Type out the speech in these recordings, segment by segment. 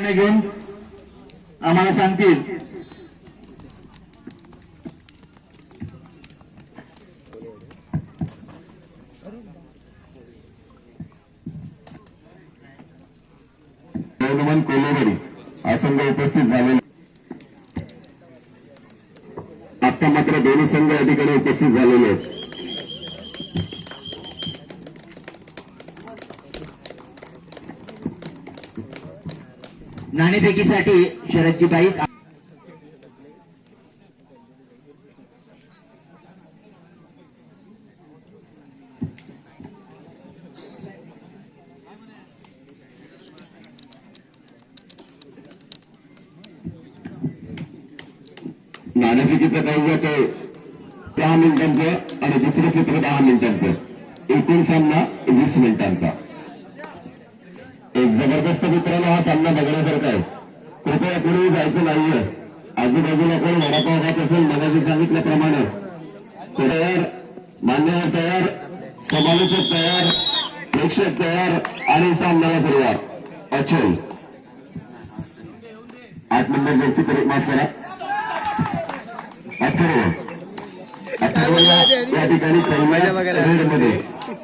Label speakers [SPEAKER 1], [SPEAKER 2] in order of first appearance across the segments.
[SPEAKER 1] निर्णय घेऊन आम्हाला सांगतील.
[SPEAKER 2] नमन कोलेवाडी हा संघ उपस्थित झालेला. आता मात्र दोन्ही संघ या ठिकाणी उपस्थित झालेले आहेत.
[SPEAKER 3] नाणेफेकीसाठी शरदची बाई
[SPEAKER 2] नाणेफेकीचं काही ते दहा मिनिटांचं आणि दुसरं सत्र दहा मिनिटांचं. एकूण सामना वीस मिनिटांचा. एक जबरदस्त मित्रांनो हा सामना बघण्यासारखा आहे. कृपया कोणी जायचं नाहीये. आजूबाजूला कोण वडापाव खात असेल मगाशी सांगितल्याप्रमाणे. तयार मान्यवर तयार समालोचक तयार प्रेक्षक तयार आणि सामन्याला सुरुवात. अचल. आठ नंबर जर्सी करू माफ करा. अथर्व. अथर्व या ठिकाणी पहिल्या रेडमध्ये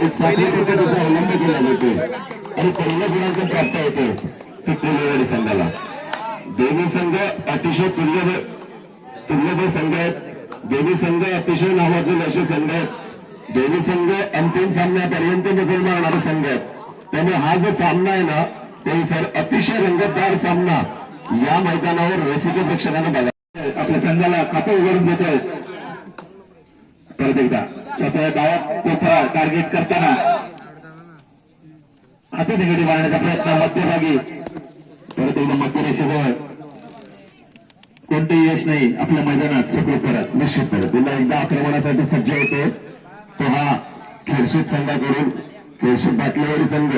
[SPEAKER 2] एक साखळी पद्धतीचा अवलंब केला जातो आणि पहिल्या गुणांक प्राप्त होते ते कोलेवाडी संघाला. दोन्ही संघ अतिशय तुल्य तुल्यबळ संघ आहेत. दोन्ही संघ अतिशय नावाजून असे संघ आहेत. दोन्ही संघ अंतिम सामन्यापर्यंत निघून मारणारे संघ आहेत. त्यामुळे हा जो सामना आहे ना तो सर अतिशय रंगतदार सामना या मैदानावर रसिक प्रेक्षकांना बघा
[SPEAKER 1] आपल्या संघाला खातं उघडून देत आहेत परत एकदा. स्वतः डावा कोपरा टार्गेट करताना हातात निगडी मारण्याचा प्रयत्न मध्यभागी. परत एकदा मध्यरेषेजवळ कोणतेही यश नाही आपल्या मैदानात करत परत.
[SPEAKER 2] निश्चितपणे पुन्हा एकदा आक्रमणासाठी सज्ज होतो. तो हा खेळशीत संघाकडून खेळशीत बाटल्यावरील संघ.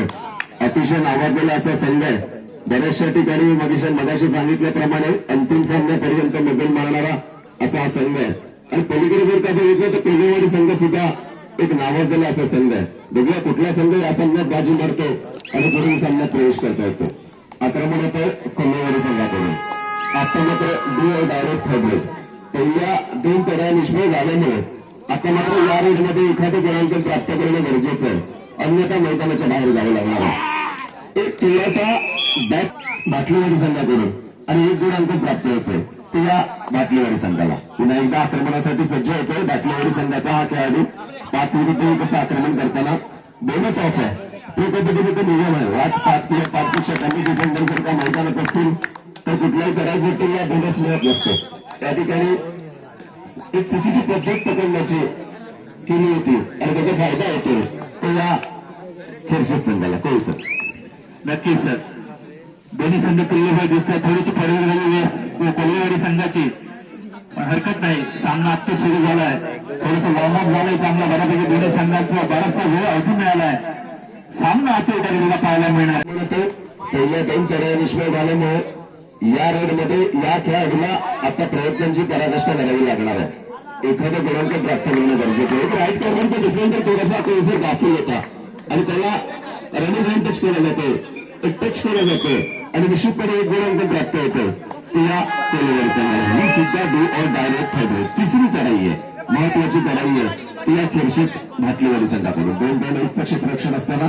[SPEAKER 2] अतिशय नावाजलेला असा संघ. आहे बऱ्याचशा ठिकाणी मगाशी मगाशी सांगितल्याप्रमाणे अंतिम सामन्यापर्यंत मजल मारणारा असा हा संघ आहे. आणि पलीकडे जर का बघितलं तर कोलेवाडी संघ सुद्धा एक नावाजलेला असा संघ आहे. बघूया कुठला संघ या सामन्यात बाजी मारतो आणि पुढील सामन्यात प्रवेश करता येतो आक्रमण होतं कोल्हेवाडी संघाकडून. आता मात्र डी डायरेक्ट ठरले पहिल्या दोन चढ्या निष्फळ झाल्यामुळे आता मात्र या रेडमध्ये एखादं गुणांकन प्राप्त करणं गरजेचं आहे. अन्यथा मैदानाच्या बाहेर जावं लागणार आहे. एक थोडासा बॅट बाटलीवारी संघाकडून आणि एक गुणांकन प्राप्त होतोय. ते या बाटलीवारी संघाला. पुन्हा एकदा आक्रमणासाठी सज्ज होतोय बाटलीवारी संघाचा हा खेळाडू. पाच विरुद्ध एक असं आक्रमण करताना बोनस ऑफ आहे तो पद्धतीने नियम आहे आज पाच किंवा पाच पेक्षा कमी डिफेंडर जर का मैदानात असतील तर कुठल्याही करायचं या बोनस मिळत नसतो त्या ठिकाणी एक चुकीची पद्धत पकडण्याची केली होती. आणि त्याचा फायदा होतो तो या खेळशीत संघाला. तो सर
[SPEAKER 1] नक्की सर दोन्ही संघ किल्लेभाई दिसतात. थोडीशी फरक झालेली आहे. कोल्हेवाडी संघाची. पण हरकत नाही. सामना आत्ता सुरू झाला आहे थोडस वॉर्मअप झालंय चांगला बऱ्यापैकी दोन्ही संघांचा बराचसा वेळ ऐकून मिळाला आहे सामना अति तारखेला पाहायला मिळणार
[SPEAKER 2] पहिल्या दोन चढ्या निष्फळ झाल्यामुळे या रेडमध्ये या खेळाडूला आता प्रयत्नांची पराकाष्ठा करावी लागणार आहे एखादं गुणांक प्राप्त करणं गरजेचं आहे राईट क्रमांक डिफेंडर थोडासा कोणीसर दाखल होता आणि त्याला रनिंग रन टच केलं जातं एक टच केलं जातं आणि निश्चितपणे एक गुणांक प्राप्त होतं ते या कोलेवाडी ही सुद्धा डू और डायरेक्ट ठरली तिसरी चढाई आहे. महत्वाची चढाई आहे. ती या खेळशीत भाटलीवाडी संघाकडून दोन दोन एकचं क्षेत्ररक्षण असताना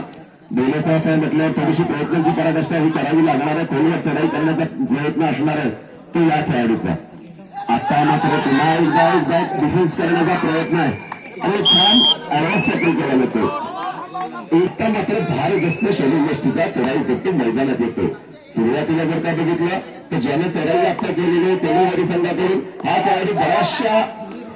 [SPEAKER 2] दोन्ही काय म्हटल्यावर थोडीशी प्रयत्नांची पराकाष्ठा ही करावी लागणार आहे. खोलीवर चढाई करण्याचा प्रयत्न असणार आहे तो या खेळाडूचा. आता मात्र पुन्हा एकदा एकदा डिफेन्स करण्याचा प्रयत्न आहे. आणि छान ऍडव्हान्स सेटल केला जातो. एकटा मात्र भार शरीर गोष्टीचा चढाई देखील मैदानात येतो. सुरुवातीला जर का बघितलं तर ज्याने चढाई आता केलेली आहे तेलेवाडी संघाकडून. हा खेळाडू बऱ्याचशा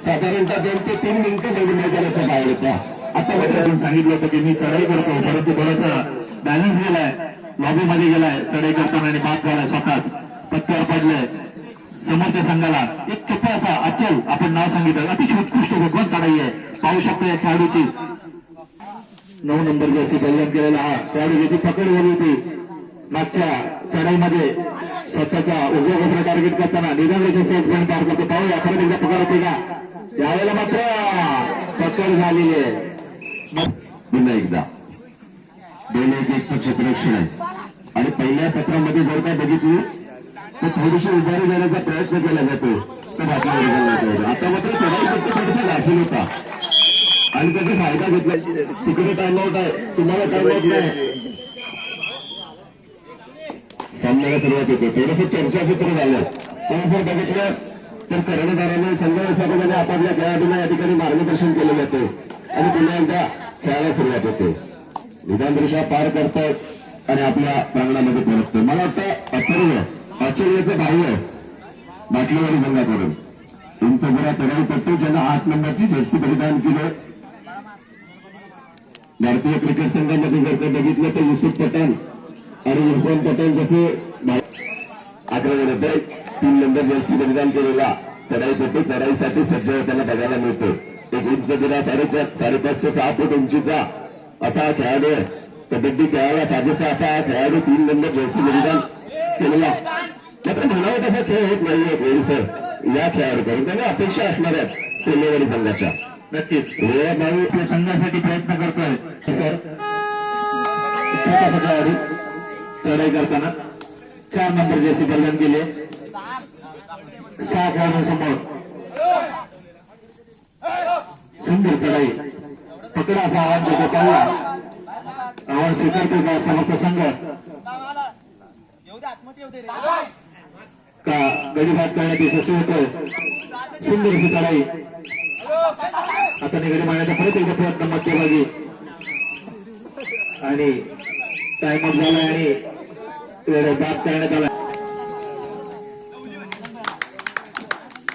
[SPEAKER 2] साधारणतः दोन ते तीन मिनिटं त्यांनी मैदानाच्या बाहेर होत्या आता मात्र
[SPEAKER 1] सांगितलं होतं की मी चढाई करतो परंतु थोडासा बॅलन्स गेलाय. लॉबीमध्ये गेलाय चढाई करताना आणि बाद झालाय स्वतःच. पत्त्यावर पडलंय समोरच्या संघाला एक चप्पा असा अचल आपण नाव सांगितलं. अतिशय उत्कृष्ट भगवान चढाई आहे. पाहू शकतो या खेळाडूची. नऊ नंबर जर्सी कल्याण केलेला हा. खेळाडू ज्याची पकड झाली होती. मागच्या चढाईमध्ये स्वतःचा उजव्या कोपरा टार्गेट करताना. निदान रेषा सेट पॉईंट पार करतो. पाहूया खरं एकदा पकड होते का? त्यावेळेला मात्र पकड झालेली आहे.
[SPEAKER 2] पुन्हा एकदा. दोन एक एकचं क्षेत्ररक्षण आहे आणि पहिल्या सत्रामध्ये जर का बघितली तर थोडीशी उभारी देण्याचा प्रयत्न केला जातो. तर बाटल्यावर आता मात्र चढाई दाखल होता. आणि त्याचा फायदा घेतला. तिकडे टाइमआउट आहे. तुम्हाला टाइमआउट नाही. सामन्याला सुरुवात होते. थोडंसं चर्चासत्र झालं. पण जर बघितलं तर कर्णधाराने संघ व्यवस्थापकाने म्हणजे आपापल्या खेळाडूंना या ठिकाणी मार्गदर्शन केलं जाते. आणि पुन्हा एकदा खेळायला सुरुवात होते. विधानदृशा पार करतात आणि आपल्या प्रांगणामध्ये परततो मला वाटतं अथर्व आश्चर्याचं बाह्य बाटलीवाडी संघाकडून तुमचा बरा चढाई पडतो ज्यांना आठ नंबरची जर्सी परिधान केलं. भारतीय क्रिकेट संघामध्ये जर का बघितलं तर युसुफ पठाण आणि इरफान पठाण जसे अकरा आक्रमणामध्ये तीन नंबर जर्सी परिधान केलेला. चढाईपट्टू चढाईसाठी सज्ज होताना बघायला मिळतो एक उंच दिला साडेचार साडेपाच ते सहा फूट उंचीचा असा हा खेळाडू आहे. कबड्डी खेळायला साजेसा असा हा खेळाडू तीन नंबर जर्सी परिधान केलेला. मात्र म्हणावं तसा खेळ होत नाहीये कोहली सर. या खेळाडूकडून त्याने अपेक्षा असणार आहेत कोल्हेवाडी संघाच्या.
[SPEAKER 1] नक्कीच.
[SPEAKER 2] हे भाऊ
[SPEAKER 1] आपल्या संघासाठी प्रयत्न करतोय.
[SPEAKER 2] सर
[SPEAKER 1] खेळाडू चढाई करताना चार नंबर जर्सी बलिदान केले सहा खेळाडूंसमोर सुंदर चढाई पकडा असा आवाज देतो त्याला आव्हान स्वीकारतो का? समर्थ संघ का? गडीभात करण्यात यशस्वी होतोय सुंदर अशी चढाई आता निगडी मारण्याचा परत एकदा प्रयत्न मध्यभागी. आणि टाइम अप झालाय आणि वेळ बाद करण्यात आला.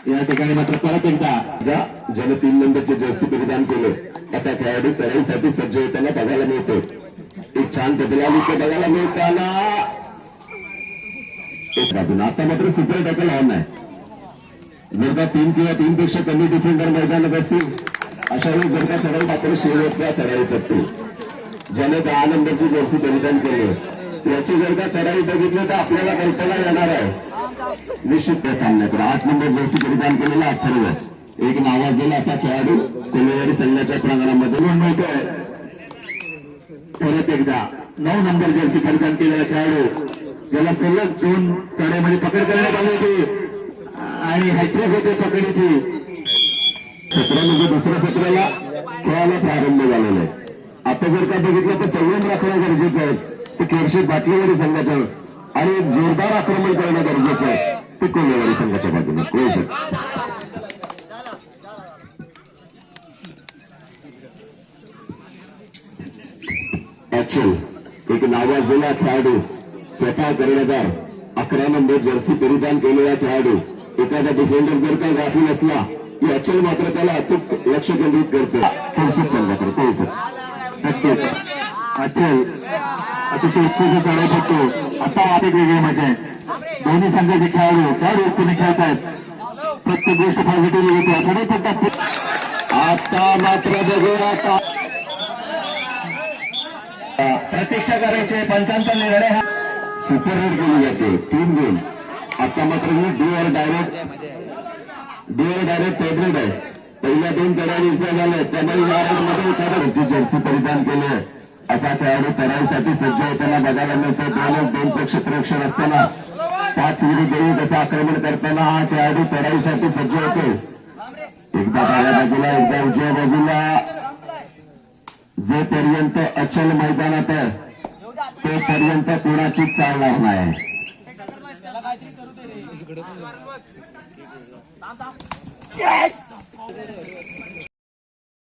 [SPEAKER 1] या ठिकाणी मात्र परत एकदा.
[SPEAKER 2] या ज्याने तीन नंबरचे जर्सी परिधान केले, असा खेळाडू चढाईसाठी सज्ज होताना बघायला एक छान ते बघायला मिळताना. एक आता मात्र सुपर टॅकल ऑन आहे. जर का तीन किंवा तीन पेक्षा कमी डिफेंडर मैदानात असतील अशा वेळी जर का चढाई मात्र शेवटचा चढाई करते ज्याने दहा नंबरची जर्सी परिधान केली. त्याची जर का चढाई बघितली, तर आपल्याला कल्पना येणार आहे. निश्चित त्या सामन्यात आठ नंबर जर्सी परिधान केलेला अथर्व. एक नावाजलेला असा खेळाडू कोल्हेवाडी संघाच्या प्रांगणामध्ये
[SPEAKER 1] दोन मिळतोय परत एकदा नऊ नंबर जर्सी परिधान केलेला खेळाडू ज्याला सलग दोन चढ्यामध्ये पकड करण्यात आली होती. आणि हॅट्रिक होते पकडीची.
[SPEAKER 2] सतरा म्हणजे दुसऱ्या सत्राला खेळायला प्रारंभ झालेला आहे. आता जर का बघितलं तर संयम राखणं गरजेचं आहे. ते खेळशी बाटलीवाडी संघाच्या आणि एक जोरदार आक्रमण करणं गरजेचं आहे. ते कोल्हेवाडी संघाच्या बाजूने होय सर ऍक्शन एक नावाजलेला खेळाडू स्वतः कर्णधार अकरा नंबर जर्सी परिधान केलेला खेळाडू. एखादा डिफेंडर जर का गाफील असला की अचल मात्र त्याला अचूक लक्ष केंद्रित करतो. संघाकडे. होय सर
[SPEAKER 1] नक्कीच. अचल अतिशय उत्कृष्ट चढाई करतो आता एक वेगळी मज़ा। आहे दोन्ही संघाचे खेळाडू त्या व्यक्तीने खेळत प्रत्येक गोष्ट पॉझिटिव्ह घेतो चढाई फक्त
[SPEAKER 2] आता मात्र बघूया आता.
[SPEAKER 1] प्रतीक्षा करायचे, पंचांचा निर्णय हा.
[SPEAKER 2] सुपर रेड केली जाते. तीन गुण आता मात्र मी डी वर डायरेक्ट डी वर डायरेक्ट फेवरेट आहे. पहिल्या दोन चढाई विजय झाले त्यामुळे जर्सी परिधान केले असा खेळाडू चढाईसाठी सज्ज होताना बघायला मिळतो दोनच दोनचं क्षेत्ररक्षण असताना. पाच विरुद्ध एक असं आक्रमण करताना हा खेळाडू चढाईसाठी सज्ज होतो एकदा डाव्या बाजूला एकदा उजव्या बाजूला. जोपर्यंत अचल मैदानात तोपर्यंत कोणाची चालणार नाही.